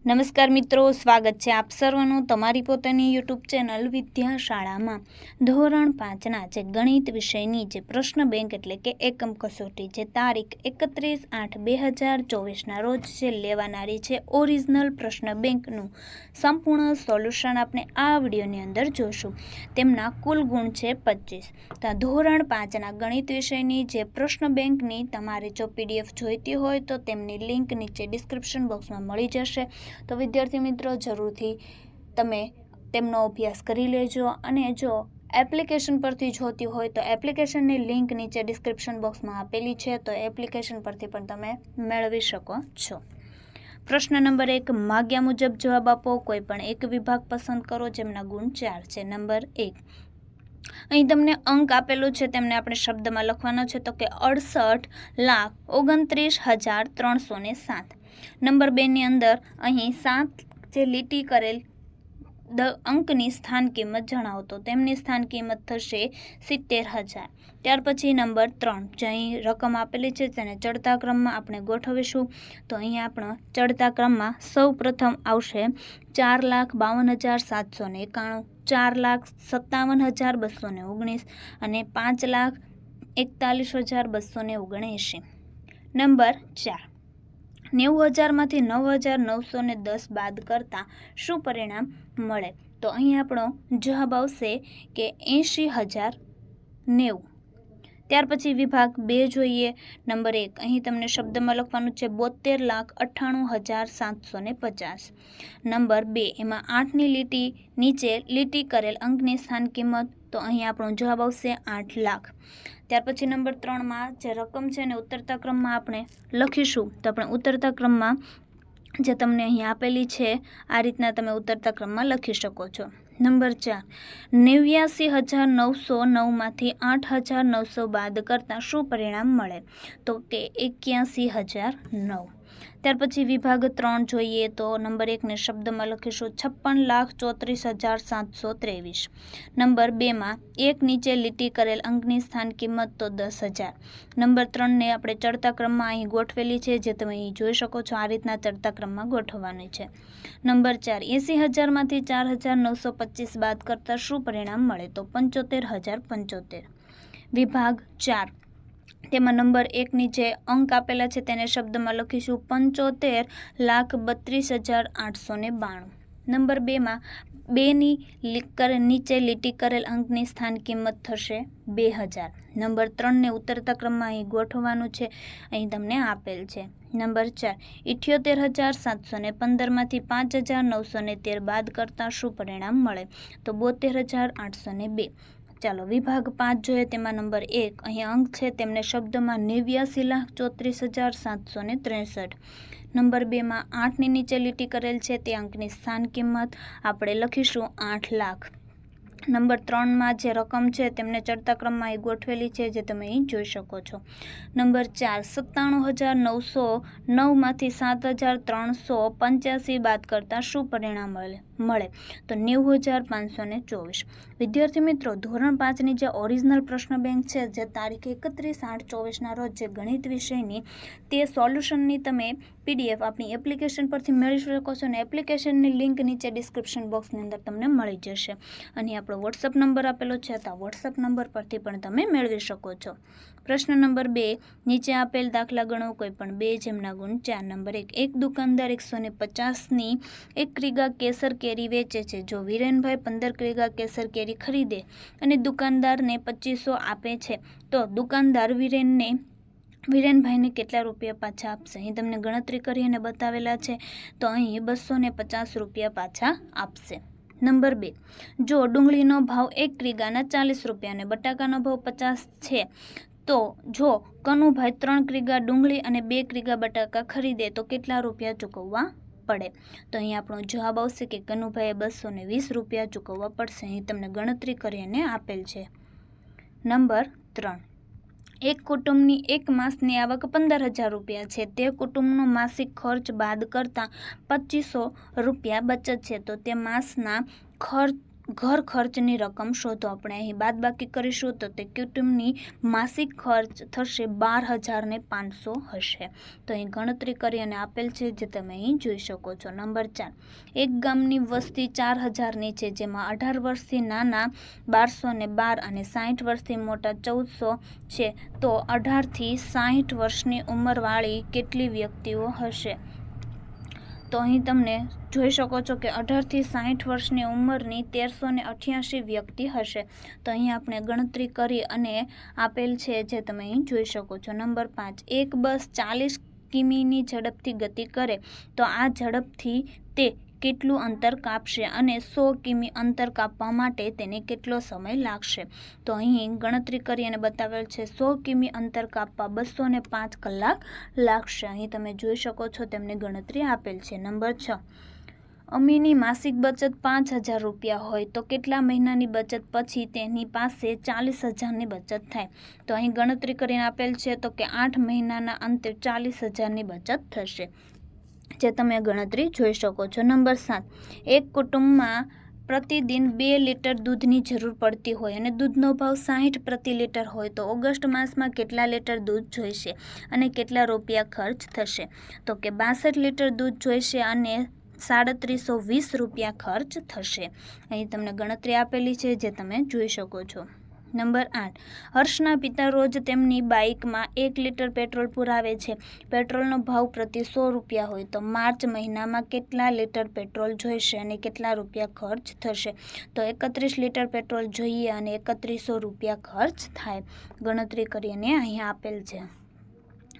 નમસ્કાર મિત્રો, સ્વાગત છે આપ સર્વનું તમારી પોતાની યુટ્યુબ ચેનલ વિદ્યાશાળામાં. ધોરણ પાંચના જે ગણિત વિષયની જે પ્રશ્ન બેંક એટલે કે એકમ કસોટી જે તારીખ એકત્રીસ આઠ બે હજાર ચોવીસના રોજ જે લેવાનારી છે ઓરિજિનલ પ્રશ્ન બેંકનું સંપૂર્ણ સોલ્યુશન આપણે આ વિડીયોની અંદર જોશું. તેમના કુલ ગુણ છે પચીસ. તો ધોરણ પાંચના ગણિત વિષયની જે પ્રશ્ન બેંકની તમારે જો પીડીએફ જોઈતી હોય તો તેમની લિંક નીચે ડિસ્ક્રિપ્શન બોક્સમાં મળી જશે. તો વિદ્યાર્થી મિત્રો, જરૂરથી તમે તેમનો અભ્યાસ કરી લેજો અને જો એપ્લિકેશન પરથી જોતી હોય તો એપ્લિકેશનની લિંક નીચે ડિસ્ક્રિપ્શન બોક્સમાં આપેલી છે, તો એપ્લિકેશન પરથી પણ તમે મેળવી શકો છો. પ્રશ્ન નંબર એક, માગ્યા મુજબ જવાબ આપો. કોઈ પણ એક વિભાગ પસંદ કરો જેમના ગુણ ચાર છે. નંબર એક, અહીં તમને અંક આપેલું છે, તેમને આપણે શબ્દમાં લખવાનો છે, તો કે અડસઠ લાખ ઓગણત્રીસ હજાર ત્રણસો ને સાત. નંબર બેની અંદર અહીં સાત જે લીટી કરેલ દ અંકની સ્થાન કિંમત જણાવતો. તેમની સ્થાન કિંમત થશે સિત્તેર હજાર. ત્યાર પછી નંબર ત્રણ. જે અહીં રકમ આપેલી છે તેને ચડતા ક્રમમાં આપણે ગોઠવીશું. તો અહીં આપણો ચડતા ક્રમમાં સૌ પ્રથમ આવશે ચાર લાખ બાવન હજાર સાતસો ને એકાણું, ચાર લાખ સત્તાવન હજાર બસો ને ઓગણીસ અને પાંચ લાખ એકતાલીસ હજાર બસો ને ઓગણએંશી. નંબર ચાર. નેવું હજારમાંથી નવ હજાર નવસો ને દસ બાદ કરતાં શું પરિણામ મળે? તો અહીં આપણો જવાબ આવશે કે એંશી હજાર નેવું. ત્યાર પછી વિભાગ બે જોઈએ. નંબર એક, અહીં તમને શબ્દમાં લખવાનું છે બોતેર લાખ અઠ્ઠાણું હજાર સાતસો ને પચાસ. નંબર બે, એમાં આઠની લીટી નીચે લીટી કરેલ અંકની સ્થાન કિંમત, તો અહીં આપણો જવાબ આવશે આઠ લાખ. ત્યાર પછી નંબર ત્રણમાં જે રકમ છે ને ઉતરતા ક્રમમાં આપણે લખીશું. તો આપણે ઉતરતા ક્રમમાં જે તમને અહીં આપેલી છે, આ રીતના તમે ઉતરતા ક્રમમાં લખી શકો છો. નંબર ચાર, નેવ્યાસી હજાર નવસો નવમાંથી આઠ હજાર નવસો બાદ કરતાં શું પરિણામ મળે? તો કે એક્યાસી હજાર નવ. ત્યાર પછી વિભાગ ત્રણ જોઈએ તો નંબર એકને શબ્દમાં લખીશું છપ્પન લાખ ચોત્રીસ હજાર સાતસો ત્રેવીસ. નંબર બેમાં એક નીચે લીટી કરેલ અંકની સ્થાન કિંમત તો દસ હજાર. નંબર ત્રણને આપણે ચડતા ક્રમમાં અહીં ગોઠવેલી છે જે તમે અહીં જોઈ શકો છો આ રીતના ચડતા ક્રમમાં ગોઠવવાની છે. નંબર ચાર, એંસી હજારમાંથી ચાર હજાર નવસો પચીસ બાદ કરતાં શું પરિણામ મળે તો પંચોતેર હજાર પંચોતેર. વિભાગ ચાર તેમાં નંબર એકની જે અંક આપેલા છે. તેને શબ્દમાં લખીશું પંચોતેર લાખ બત્રીસ હજાર આઠસો ને બાણું. નંબર બેમાં બેની નીચે લીટી કરેલ અંકની સ્થાન કિંમત થશે બે હજાર. નંબર ત્રણને ઉતરતા ક્રમમાં અહીં ગોઠવવાનું છે. અહીં તમને આપેલ છે. નંબર ચાર, ઇઠ્યોતેર હજાર સાતસો ને પંદરમાંથી પાંચ હજાર નવસો ને તેર બાદ કરતાં શું પરિણામ મળે? તો બોતેર હજાર આઠસો ને બે. ચાલો વિભાગ પાંચ જોઈએ તેમાં નંબર એક. અહીં અંક છે તેમને શબ્દમાં નેવ્યાસી લાખ ચોત્રીસ હજાર સાતસો ને ત્રેસઠ. નંબર બેમાં આઠની નીચે લીટી કરેલ છે તે અંકની સ્થાન કિંમત આપણે લખીશું આઠ લાખ. નંબર ત્રણમાં જે રકમ છે તેમને ચડતા ક્રમમાં એ ગોઠવેલી છે જે તમે અહીં જોઈ શકો છો. નંબર ચાર, સત્તાણું હજાર નવસો નવમાંથી સાત હજાર ત્રણસો પંચ્યાસી બાદ કરતાં શું પરિણામ મળે? મળે. તો નેવું હજાર પાંચસો ને ચોવીસ. વિદ્યાર્થી મિત્રો, ધોરણ પાંચની જે ઓરિજિનલ પ્રશ્ન બેંક છે, જે તારીખ એકત્રીસ આઠ ચોવીસના રોજ જે ગણિત વિષયની, તે સોલ્યુશનની તમે પીડીએફ આપણી એપ્લિકેશન પરથી મેળવી શકો છો અને એપ્લિકેશનની લિંક નીચે ડિસ્ક્રિપ્શન બોક્સની અંદર તમને મળી જશે. અને આપણો વોટ્સઅપ નંબર આપેલો છે, તો વોટ્સઅપ નંબર પરથી પણ તમે મેળવી શકો છો. પ્રશ્ન નંબર બે, નીચે આપેલ દાખલા ગણો કોઈ પણ બે જેમના ગુણ ચાર નંબર એક. એક દુકાનદાર એકસો ને પચાસની એક ક્રિગા કેસર કેરી વેચે છે. જો વિરેનભાઈ પંદર ક્રિગા કેસર કેરી ખરીદે અને દુકાનદારને પચીસો આપે છે, તો દુકાનદાર વિરેનને, વિરેનભાઈને કેટલા રૂપિયા પાછા આપશે? અહીં તમને ગણતરી કરી અને બતાવેલા છે, તો અહીં બસો ને પચાસ રૂપિયા પાછા આપશે. નંબર બે, જો ડુંગળીનો ભાવ એક ક્રિગાના ચાલીસ રૂપિયા અને બટાકાનો ભાવ પચાસ છે તો જો કનુભાઈ ત્રણ ક્રિગા ડુંગળી અને બે ક્રિગા બટાકા ખરીદે તો કેટલા રૂપિયા ચૂકવવા પડે? તો અહીં આપણો જવાબ આવશે કે કનુભાઈએ બસો ને વીસ રૂપિયા ચૂકવવા પડશે. અહીં તમને ગણતરી કરીને આપેલ છે. નંબર ત્રણ. એક કુટુંબની એક માસની આવક પંદર હજાર રૂપિયા છે. તે કુટુંબનો માસિક ખર્ચ બાદ કરતાં પચીસો રૂપિયા બચત છે. તો તે માસના ખર્ચ ઘર ખર્ચની રકમ શોધો. આપણે અહીં બાદબાકી કરીશું તો તે કુટુંબની માસિક ખર્ચ થશે બાર હજારને પાંચસો હશે. તો અહીં ગણતરી કરી અને આપેલ છે જે તમે અહીં જોઈ શકો છો. નંબર ચાર. એક ગામની વસ્તી ચાર હજારની છે, જેમાં અઢાર વર્ષથી નાના બારસો ને બાર અને સાહીઠ વર્ષથી મોટા ચૌદસો છે. તો અઢારથી સાહીઠ વર્ષની ઉંમરવાળી કેટલી વ્યક્તિઓ હશે? તો અહીં તમને જોઈ શકો છો કે અઢારથી સાહીઠ વર્ષની ઉંમરની તેરસો ને અઠ્યાસી વ્યક્તિ હશે. તો અહીં આપણે ગણતરી કરી અને આપેલ છે જે તમે અહીં જોઈ શકો છો. નંબર પાંચ, એક બસ ચાલીસ કિમીની ઝડપથી ગતિ કરે તો આ ઝડપથી તે કેટલું અંતર કાપશે અને સો કિમી અંતર કાપવા માટે તેને કેટલો સમય લાગશે? તો અહીં ગણતરી કરી અને બતાવેલ છે, સો કિમી અંતર કાપવા બસો ને પાંચ કલાક લાગશે. અહીં તમે જોઈ શકો છો તેમની ગણતરી આપેલ છે. નંબર છ. અમીની માસિક બચત પાંચ હજાર રૂપિયા હોય તો કેટલા મહિનાની બચત પછી તેની પાસે ચાલીસ હજારની બચત થાય? તો અહીં ગણતરી કરીને આપેલ છે તો કે આઠ મહિનાના અંતે ચાલીસ હજારની બચત થશે. જે તમે ગણતરી જોઈ શકો છો. નંબર સાત, એક કુટુંબમાં પ્રતિદિન બે લીટર દૂધની જરૂર પડતી હોય અને દૂધનો ભાવ સાહીઠ પ્રતિ લીટર હોય તો ઓગસ્ટ માસમાં કેટલા લીટર દૂધ જોઈશે અને કેટલા રૂપિયા ખર્ચ થશે? તો કે બાસઠ લીટર દૂધ જોઈશે અને સાડત્રીસો વીસ રૂપિયા ખર્ચ થશે. અહીં તમને ગણતરી આપેલી છે જે તમે જોઈ શકો છો. નંબર આઠ. હર્ષના પિતા રોજ તેમની બાઇકમાં એક લીટર પેટ્રોલ પુરાવે છે. પેટ્રોલનો ભાવ પ્રતિ સો રૂપિયા હોય તો માર્ચ મહિનામાં કેટલા લીટર પેટ્રોલ જોઈશે અને કેટલા રૂપિયા ખર્ચ થશે? તો એકત્રીસ લીટર પેટ્રોલ જોઈએ અને એકત્રીસો રૂપિયા ખર્ચ થાય. ગણતરી કરીને અહીંયા આપેલ છે.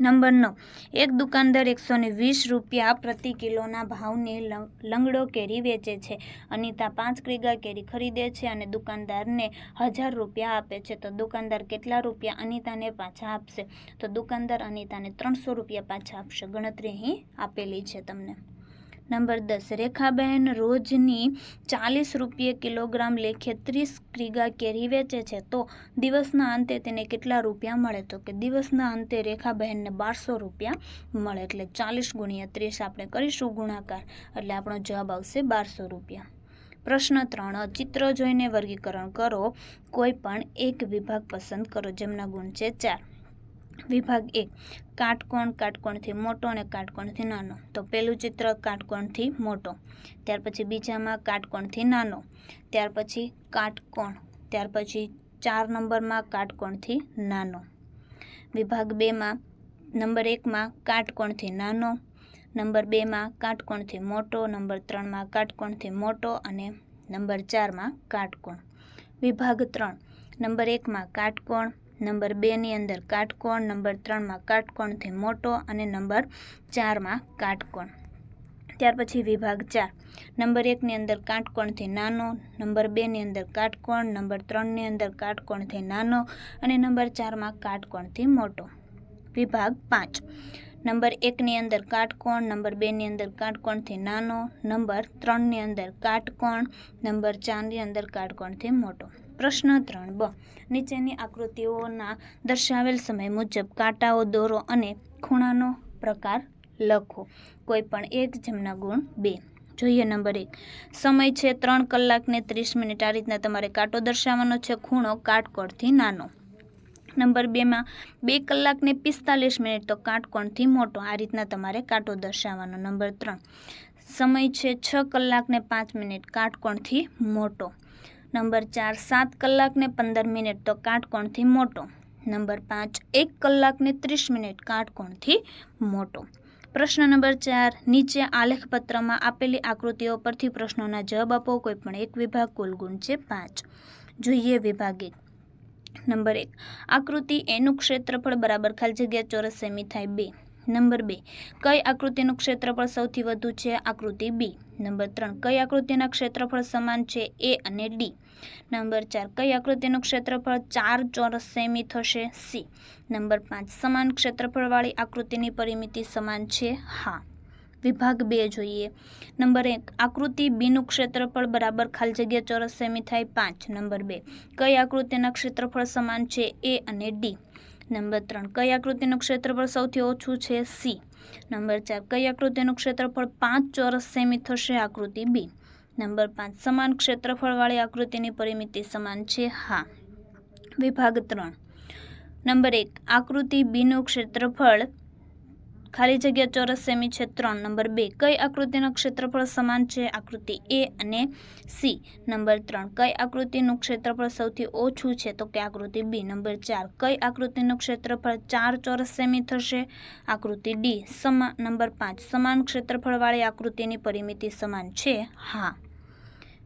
નંબર નવ. એક દુકાનદાર એકસો વીસ રૂપિયા પ્રતિ કિલોના ભાવની લંગ- લંગડો કેરી વેચે છે. અનિતા પાંચ ક્રીગા કેરી ખરીદે છે અને દુકાનદારને હજાર રૂપિયા આપે છે. તો દુકાનદાર કેટલા રૂપિયા અનિતાને પાછા આપશે? તો દુકાનદાર અનિતાને ત્રણસો રૂપિયા પાછા આપશે. ગણતરી અહીં આપેલી છે તમને. નંબર દસ રેખાબહેન રોજની ચાલીસ રૂપિયે કિલોગ્રામ લેખે ત્રીસ ક્રીગા કેરી વેચે છે. તો દિવસના અંતે તેને કેટલા રૂપિયા મળે? તો કે દિવસના અંતે રેખાબહેનને બારસો રૂપિયા મળે. એટલે ચાલીસ ગુણ્યા ત્રીસ આપણે કરીશું ગુણાકાર. એટલે આપણો જવાબ આવશે બારસો રૂપિયા. પ્રશ્ન ત્રણ ચિત્ર જોઈને વર્ગીકરણ કરો. કોઈ પણ એક વિભાગ પસંદ કરો, જેમના ગુણ છે ચાર. વિભાગ એક, કાટકોણ કાટકોણથી મોટો અને કાટકોણથી નાનો. તો પેલું ચિત્ર કાટકોણથી મોટો. ત્યાર પછી બીજામાં કાટકોણથી નાનો. ત્યાર પછી કાટકોણ. ત્યાર પછી ચાર નંબરમાં કાટકોણથી નાનો. વિભાગ બેમાં, નંબર એકમાં કાટકોણથી નાનો, નંબર બેમાં કાટકોણથી મોટો, નંબર ત્રણમાં કાટકોણથી મોટો અને નંબર ચારમાં કાટકોણ. વિભાગ ત્રણ, નંબર એકમાં કાટકોણ નંબર બેની અંદર કાટકોણ, નંબર ત્રણમાં કાટકોણથી મોટો અને નંબર ચારમાં કાટકોણ. ત્યાર પછી વિભાગ ચાર. નંબર એકની અંદર કાટકોણથી નાનો, નંબર બેની અંદર કાટકોણ, નંબર ત્રણની અંદર કાટકોણથી નાનો અને નંબર ચારમાં કાટકોણથી મોટો. વિભાગ પાંચ. નંબર એકની અંદર કાટકોણ, નંબર બેની અંદર કાટકોણથી નાનો, નંબર ત્રણની અંદર કાટકોણ, નંબર ચારની અંદર કાટકોણથી મોટો. પ્રશ્ન ત્રણ, બ. નીચેની આકૃતિઓના દર્શાવેલ સમય મુજબ કાંટાઓ, દોરો અને ખૂણાનો પ્રકાર લખો. કોઈ પણ એક જેમના ગુણ બે. જોઈએ નંબર એક. સમય છે ત્રણ કલાકને ત્રીસ મિનિટ. આ રીતના તમારે કાંટો દર્શાવવાનો છે. ખૂણો કાટકોણથી નાનો. નંબર બેમાં બે કલાકને પિસ્તાલીસ મિનિટ તો કાટકોણથી મોટો. આ રીતના તમારે કાંટો દર્શાવવાનો. નંબર ત્રણ. સમય છે છ કલાકને પાંચ મિનિટ. કાટકોણથી મોટો. નંબર ચાર, સાત કલાકને પંદર મિનિટ તો કાટકોણથી મોટો. નંબર પાંચ, એક કલાકને ત્રીસ મિનિટ કાટકોણથી મોટો. પ્રશ્ન નંબર ચાર, નીચે આલેખપત્રમાં આપેલી આકૃતિઓ પરથી પ્રશ્નોના જવાબ આપો. કોઈ પણ એક વિભાગ કુલ ગુણ છે પાંચ. જોઈએ વિભાગ એક નંબર એક, આકૃતિ એનું ક્ષેત્રફળ બરાબર ખાલી જગ્યા ચોરસ સેમી થાય બે. નંબર બે, કઈ આકૃતિનું ક્ષેત્રફળ સૌથી વધુ છે? આકૃતિ બી. નંબર ત્રણ, કઈ આકૃતિના ક્ષેત્રફળ સમાન છે? એ અને ડી. નંબર ચાર, કઈ આકૃતિનું ક્ષેત્રફળ ચાર ચોરસ સેમી થશે? સી. નંબર પાંચ, સમાન ક્ષેત્રફળવાળી આકૃતિની પરિમિતિ સમાન છે? હા. વિભાગ બે જોઈએ. નંબર એક, આકૃતિ બીનું ક્ષેત્રફળ બરાબર ખાલી જગ્યા ચોરસ સેમી થાય પાંચ. નંબર બે, કઈ આકૃતિના ક્ષેત્રફળ સમાન છે? એ અને ડી. નંબર ત્રણ, કઈ આકૃતિનું ક્ષેત્રફળ સૌથી ઓછું છે? સી. નંબર ચાર, કઈ આકૃતિનું ક્ષેત્રફળ પાંચ ચોરસ સેમી થશે? આકૃતિ બી. નંબર પાંચ, સમાન ક્ષેત્રફળવાળી આકૃતિની પરિમિતિ સમાન છે? હા. વિભાગ ત્રણ. નંબર એક, આકૃતિ બીનું ક્ષેત્રફળ ખાલી જગ્યા ચોરસ સેમી છે ત્રણ. નંબર બે, કઈ આકૃતિનું ક્ષેત્રફળ સમાન છે? આકૃતિ એ અને સી. નંબર ત્રણ, કઈ આકૃતિનું ક્ષેત્રફળ સૌથી ઓછું છે તો કે આકૃતિ બી? નંબર ચાર, કઈ આકૃતિનું ક્ષેત્રફળ ચાર ચોરસ સેમી થશે? આકૃતિ ડી, સમા, નંબર પાંચ, સમાન ક્ષેત્રફળવાળી આકૃતિની પરિમિતિ સમાન છે? હા.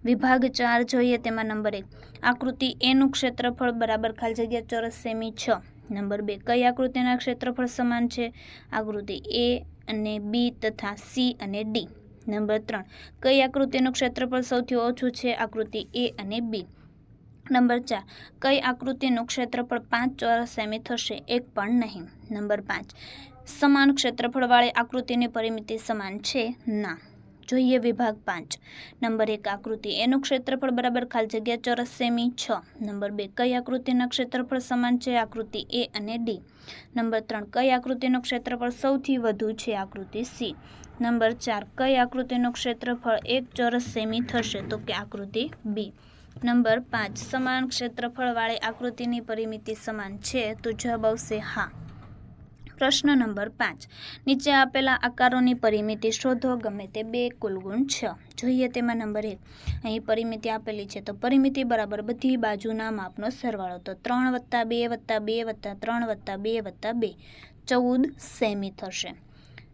વિભાગ ચાર જોઈએ તેમાં નંબર એક. આકૃતિ એનું ક્ષેત્રફળ બરાબર ખાલી જગ્યા ચોરસ સેમી છ. નંબર બે, કઈ આકૃતિના ક્ષેત્રફળ સમાન છે? આકૃતિ એ અને બી તથા સી અને ડી. નંબર ત્રણ, કઈ આકૃતિનું ક્ષેત્રફળ સૌથી ઓછું છે? આકૃતિ એ અને બી. નંબર ચાર, કઈ આકૃતિનું ક્ષેત્રફળ પાંચ ચોરસ સેમી થશે? એક પણ નહીં. નંબર પાંચ, સમાન ક્ષેત્રફળવાળી આકૃતિની પરિમિતિ સમાન છે? ના. જોઈએ વિભાગ પાંચ. નંબર એક, આકૃતિ. એનું ક્ષેત્રફળ બરાબર ખાલી જગ્યા ચોરસ સેમી છ. નંબર બે, કઈ આકૃતિના ક્ષેત્રફળ સમાન છે? આકૃતિ એ અને ડી. નંબર ત્રણ, કઈ આકૃતિનું ક્ષેત્રફળ સૌથી વધુ છે? આકૃતિ સી. નંબર ચાર, કઈ આકૃતિનું ક્ષેત્રફળ એક ચોરસ સેમી થશે? તો કે આકૃતિ બી. નંબર પાંચ, સમાન ક્ષેત્રફળવાળી આકૃતિની પરિમિતિ સમાન છે? તો જવાબ આવશે હા. પ્રશ્ન નંબર પાંચ. નીચે આપેલા આકારોની પરિમિતિ શોધો, ગમે તે બે કુલગુણ છ. જોઈએ તેમાં નંબર એક. અહીં પરિમિતિ આપેલી છે તો પરિમિતિ બરાબર બધી બાજુના માપનો સરવાળો. તો ત્રણ વત્તા બે વત્તા બે વત્તા ત્રણ વત્તા બે વત્તા બે. ચૌદ સેમી થશે.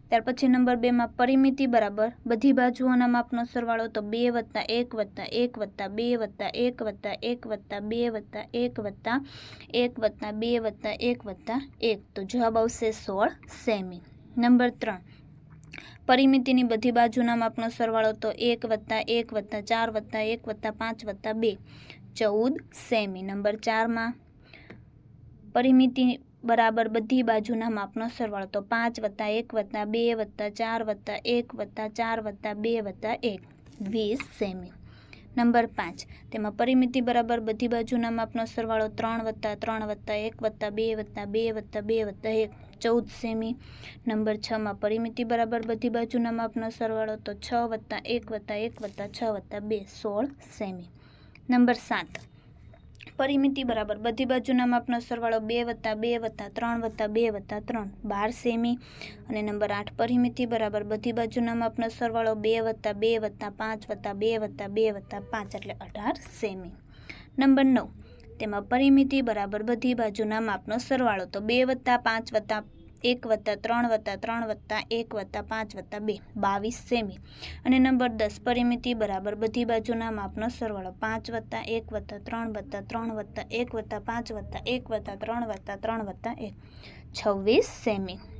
ત્યાર પછી નંબર બેમાં પરિમિતિ બરાબર બધી બાજુઓના માપનો સરવાળો તો બે વત્તા એક વત્તા એક વત્તા બે વત્તા એક વત્તા એક વત્તા બે વત્તા એક વત્તા એક વત્તા બે વત્તા એક વત્તા એક તો જવાબ આવશે સોળ સેમી નંબર ત્રણ પરિમિતિની બધી બાજુના માપનો સરવાળો તો એક વત્તા એક વત્તા ચાર વત્તા એક વત્તા પાંચ વત્તા બે ચૌદ સેમી નંબર ચારમાં પરિમિતિ બરાબર બધી બાજુના માપનો સરવાળો. તો પાંચ વત્તા એક વત્તા બે વત્તા ચાર વત્તા એક વત્તા ચાર વત્તા બે વત્તા એક. વીસ સેમી. નંબર પાંચ. તેમાં પરિમિતિ બરાબર બધી બાજુના માપનો સરવાળો ત્રણ વત્તા ત્રણ વત્તા એક વત્તા બે વત્તા બે વત્તા બે વત્તા એક. ચૌદ સેમી. નંબર છમાં પરિમિતિ બરાબર બધી બાજુના માપનો સરવાળો તો છ વત્તા એક વત્તા એક વત્તા છ વત્તા બે. સોળ સેમી. નંબર સાત. પરિમિતિ બરાબર. બધી બાજુના માપનો સરવાળો બે વત્તા બે વત્તા ત્રણ વત્તા બે વત્તા ત્રણ. બાર સેમી અને નંબર આઠ પરિમિતિ બરાબર. બધી બાજુના માપનો સરવાળો બે વત્તા બે વત્તા પાંચ વત્તા બે વત્તા બે વત્તા પાંચ એટલે અઢાર સેમી. નંબર નવ. તેમાં પરિમિતિ બરાબર બધી બાજુના માપનો સરવાળો. તો બે વત્તા પાંચ વત્તા એક વત્તા ત્રણ વત્તા ત્રણ વત્તા એક વત્તા પાંચ વત્તા બે, બાવીસ સેમી. અને નંબર દસ, પરિમિતિ બરાબર બધી બાજુના માપનો સરવાળો. પાંચ વત્તા એક વત્તા ત્રણ વત્તા ત્રણ વત્તા એક વત્તા પાંચ વત્તા એક વત્તા ત્રણ વત્તા ત્રણ વત્તા એક. છવ્વીસ સેમી.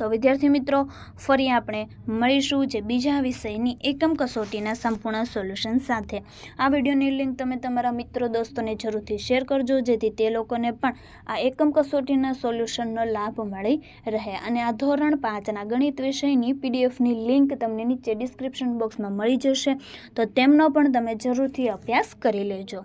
તો વિદ્યાર્થી મિત્રો, ફરી આપણે મળીશું જે બીજા વિષયની એકમ કસોટીના સંપૂર્ણ સોલ્યુશન સાથે. આ વિડીયોની લિંક તમે તમારા મિત્રો દોસ્તોને જરૂરથી શેર કરજો, જેથી તે લોકોને પણ આ એકમ કસોટીના સોલ્યુશનનો લાભ મળી રહે. અને આ ધોરણ પાંચના ગણિત વિષયની પીડીએફની લિંક તમને નીચે ડિસ્ક્રિપ્શન બોક્સમાં મળી જશે, તો તેમનો પણ તમે જરૂરથી અભ્યાસ કરી લેજો.